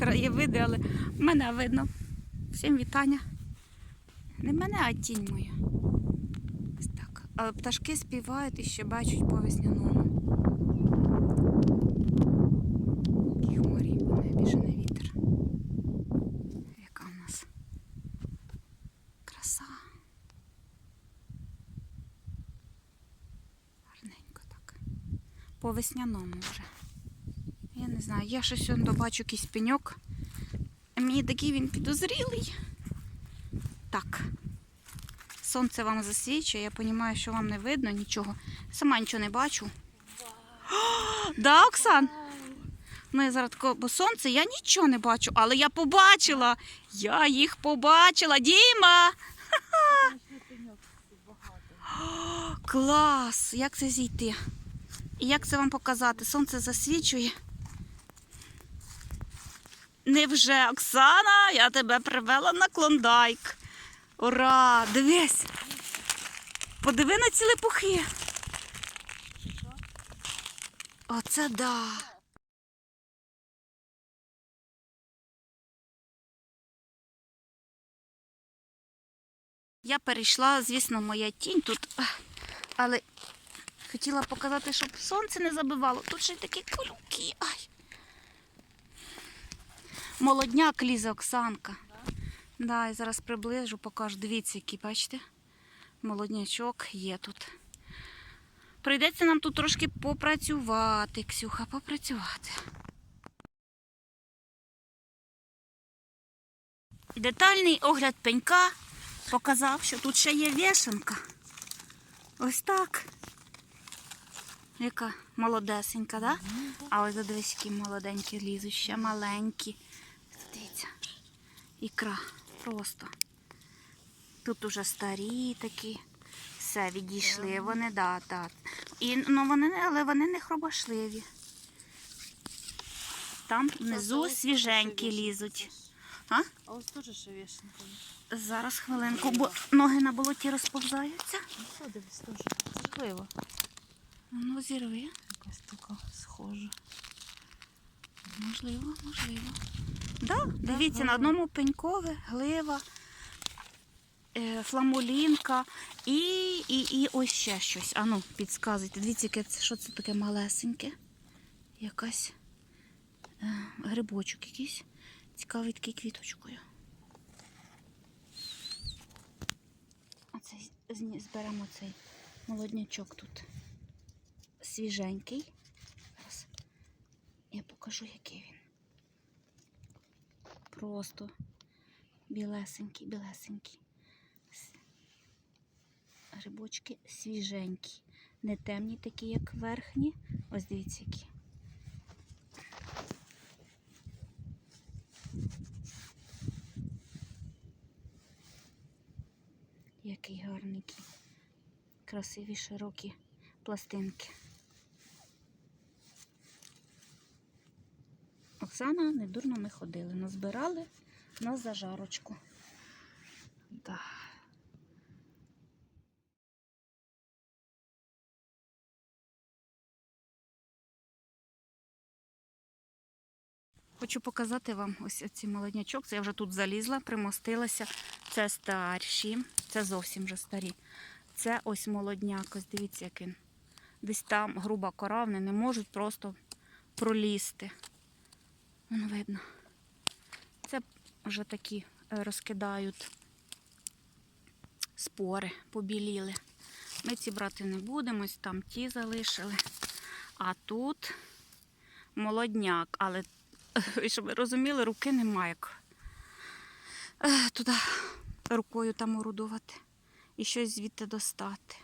краєвиди, але мене видно. Всім вітання. Не мене, а тінь моя. Ось так. Але пташки співають і ще бачать по весняному. Хмарі по небі жене вітер. Яка в нас краса. Гарненько так. По весняному вже. Не знаю, я ще сьогодні бачу якийсь пеньок. Мені такий він підозрілий. Так. Сонце вам засвічує, я розумію, що вам не видно нічого. Сама нічого не бачу. О, да, Оксан? Я зараз тако, бо сонце я нічого не бачу, але я побачила. Я їх побачила. Діма! О, Клас! Як це зійти? І як це вам показати? Сонце засвічує. Невже, Оксана, я тебе привела на клондайк. Ура! Дивись! Подиви на ці липухи. Оце да. Я перейшла, звісно, моя тінь тут, але хотіла показати, щоб сонце не забивало. Тут ще й такі колюки. Ай. Молодняк лізе Оксанка. Да, і зараз приближу, покажу. Дивіться, які, бачите? Молоднячок є тут. Прийдеться нам тут трошки попрацювати, Ксюха, попрацювати. Детальний огляд пенька показав, що тут ще є вішенка. Ось так. Яка молодесенька, да? А ось дивись, які молоденькі лізуть, ще маленькі. Дивіться. Ікра. Просто. Тут уже старі такі. Все, відійшли. Вони, да, да. І, ну, вони, але вони не хробошливі. Там внизу свіженькі лізуть. А ось теж ще вішенка є. Зараз хвилинку, бо ноги на болоті розповзаються. Ну дивись, теж. Можливо. Ну, зірви. Якась така схожа. Можливо, можливо. Да, дивіться, на одному пенькове, глива, е, фламулінка і, і, і ось ще щось. Ану, підсказуйте. Дивіться, що це таке малесеньке. Якась е, грибочок якийсь. Цікавий такий квіточкою. Оцей зберемо цей молоднячок тут. Свіженький. Зараз я покажу, який він. Просто білесенький. С- Грибочки свіженькі. Не темні такі, як верхні. Ось дивіться, які. Який гарний, красиві широкі пластинки. Оксана, недурно ми ходили, назбирали на зажарочку. Да. Хочу показати вам ось ці молоднячок. Це я вже тут залізла, примостилася. Це старші, це зовсім вже старі. Це ось молодняк. Ось дивіться, як він. Десь там груба кора, вони не можуть просто пролізти. Воно видно. Це вже такі е, розкидають спори, побіліли. Ми ці брати не будемо, там ті залишили. А тут молодняк, але щоб ви розуміли, руки немає як е, туди рукою там орудувати і щось звідти достати.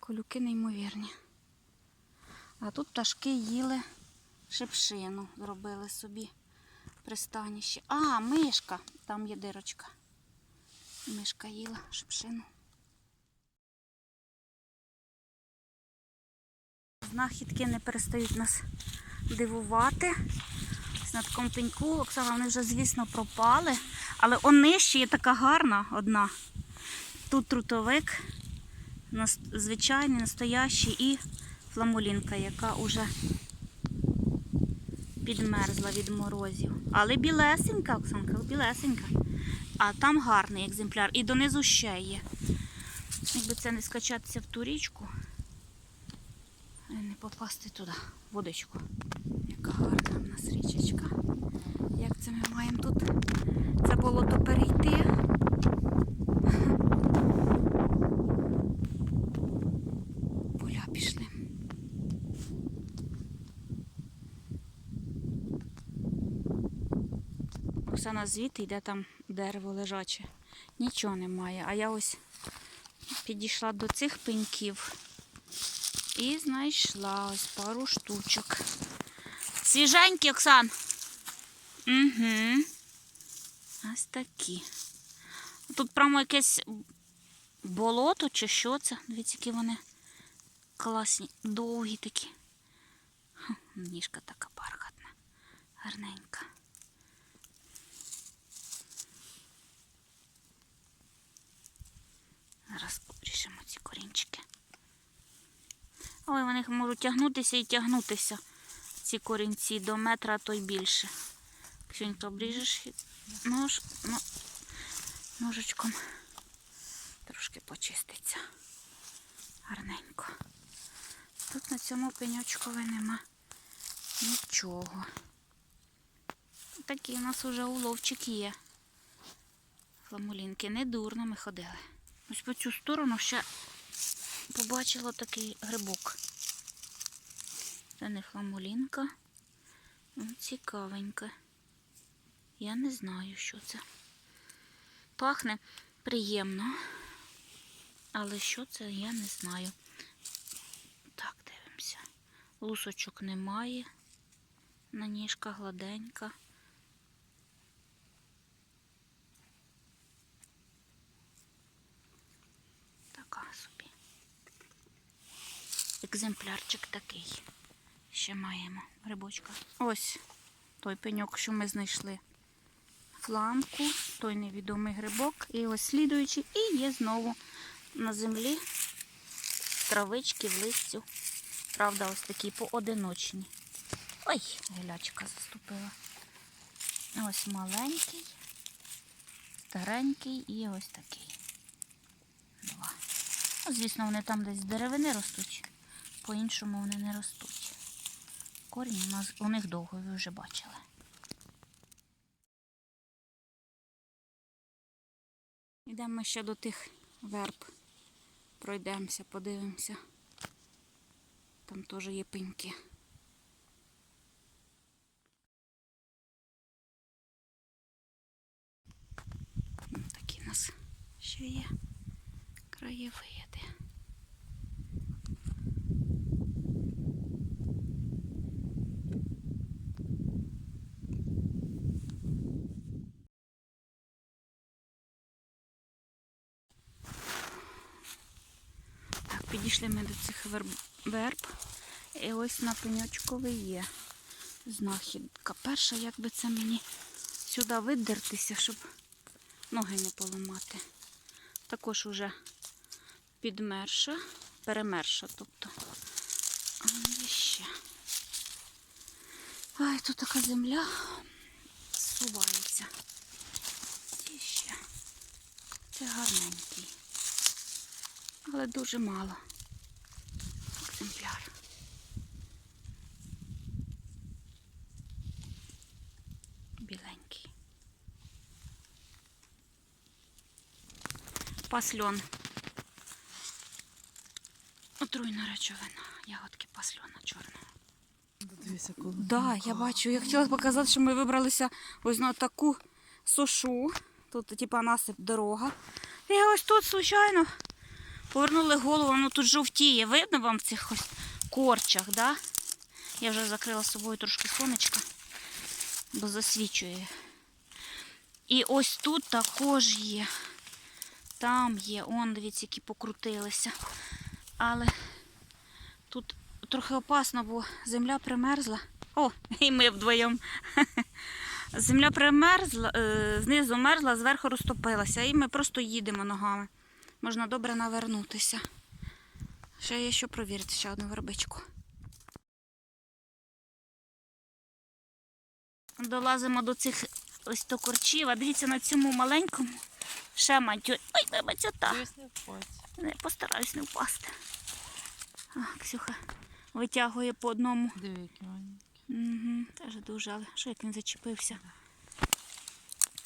Колюки неймовірні. А тут пташки їли шипшину, зробили собі пристаніще. А, мишка, там є дирочка. Мишка їла шипшину. Знахідки не перестають нас дивувати. На такому пеньку, Оксана, вони вже, звісно, пропали. Але он нижче є така гарна одна. Тут трутовик, звичайний, настоящий, і фламулінка, яка вже підмерзла від морозів. Але білесенька, Оксанка, білесенька. А там гарний екземпляр. І донизу ще є. Якби це не скачатися в ту річку, не попасти туди, водичку. Яка гарна в нас річечка. Як це ми маємо тут це болото перейти? Оксана звідти йде там дерево лежаче. Нічого немає. А я ось підійшла до цих пеньків і знайшла ось пару штучок. Свіженькі, Оксан. Угу. Ось такі. Тут прямо якесь болото чи що це? Дивіться, які вони класні, довгі такі. Ніжка така бархатна, гарненька. Зараз обріжемо ці корінчики. Ой, вони можуть тягнутися і тягнутися, ці корінці до метра, а то й більше. Ксюнька, обріжеш нож, ну, трошки почиститься. Гарненько. Тут на цьому пеньочкові нема нічого. Такий у нас уже уловчик є. Фламулінки. Не дурно ми ходили. Ось по цю сторону ще побачила такий грибок. Це не фламулінка. Ну, цікавенька. Я не знаю, що це. Пахне приємно. Але що це, я не знаю. Так, дивимося. Лусочок немає. На ніжка гладенька. Така собі. Екземплярчик такий. Ще маємо грибочка. Ось той пеньок, що ми знайшли. Фламку, той невідомий грибок. І ось слідуючий. І є знову на землі травички в листю. Правда, ось такі поодиночні. Ой, гілячка заступила. Ось маленький, старенький і ось такий. Два. Ну, звісно, вони там десь з деревини ростуть, по-іншому вони не ростуть. Корінь у нас у них довго, ви вже бачили. Йдемо ще до тих верб. Пройдемося, подивимося. Там теж є пеньки. Такі у нас ще є краєвиди. Так, підійшли ми до цих верб. І ось на пеньочкові є знахідка. Перша, як би це мені сюди видертися, щоб ноги не поламати. Також уже підмерша, перемерша, тобто. А є ще. Ай, тут така земля зсувається. І ще. Це гарненький. Але дуже мало. Екземпляр. Біленький. Пасльон. Отруйна речовина. Ягодки пасльона чорного. Коли. Да, я бачу. Я хотіла показати, що ми вибралися ось на таку сушу. Тут, типа, насип дорога. І ось тут, случайно, повернули голову, воно тут жовтіє. Видно вам в цих корчах, да? Я вже закрила з собою трошки сонечка, бо засвічує. І ось тут також є. Там є, он, дивіться, які покрутилися. Але тут трохи опасно, бо земля примерзла. О, і ми вдвоєм. Земля примерзла, е, знизу мерзла, зверху розтопилася. І ми просто їдемо ногами. Можна добре навернутися. Ще є що провірити, ще одну вербичку. Долазимо до цих ось до корчів. А дивіться на цьому маленькому. Ще матюр. Ой, вибачте. Дивись не постараюсь не впасти. А, Ксюха витягує по одному. Диви. Угу, теж дуже, але що як він зачепився?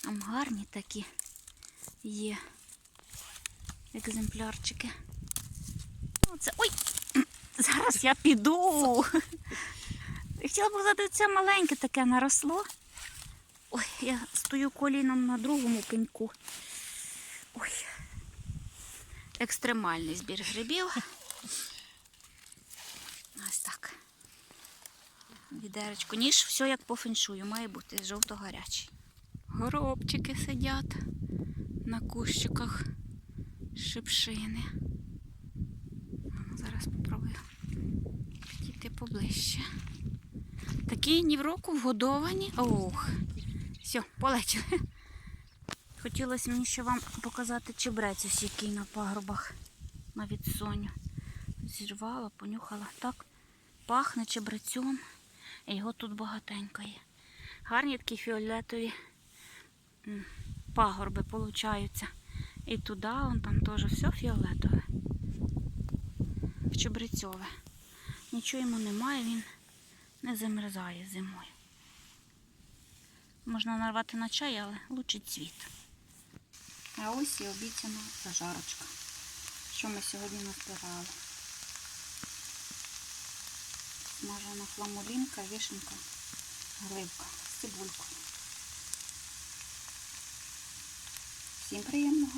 Там гарні такі є екземплярчики. Оце. Ой! Зараз я піду. Хотіла показати, це маленьке таке наросло. Ой, я стою коліном на другому пеньку. Ой. Екстремальний збір грибів. Ось так. Відеречко. Ніж все як по феншую, має бути жовто-гарячий. Горобчики сидять на кущиках шипшини. А, Зараз спробую підійти поближче. Такі ні в року вгодовані. Ох, все, полетіли. Хотілося мені ще вам показати чебрець ось який на пагорбах на відсоню. Зірвала, понюхала. Так пахне чебрецем. І його тут багатенько є. Гарні такі фіолетові пагорби получаються. І туди, вон там теж все фіолетове. Чебрецьове. Нічого йому немає, він не замерзає зимою. Можна нарвати на чай, але лучше цвіт. А ось і обіцяна зажарочка. Що ми сьогодні назбирали. Смажена фламулінка, вишенка, гливка з цибулькою. Всім приємного!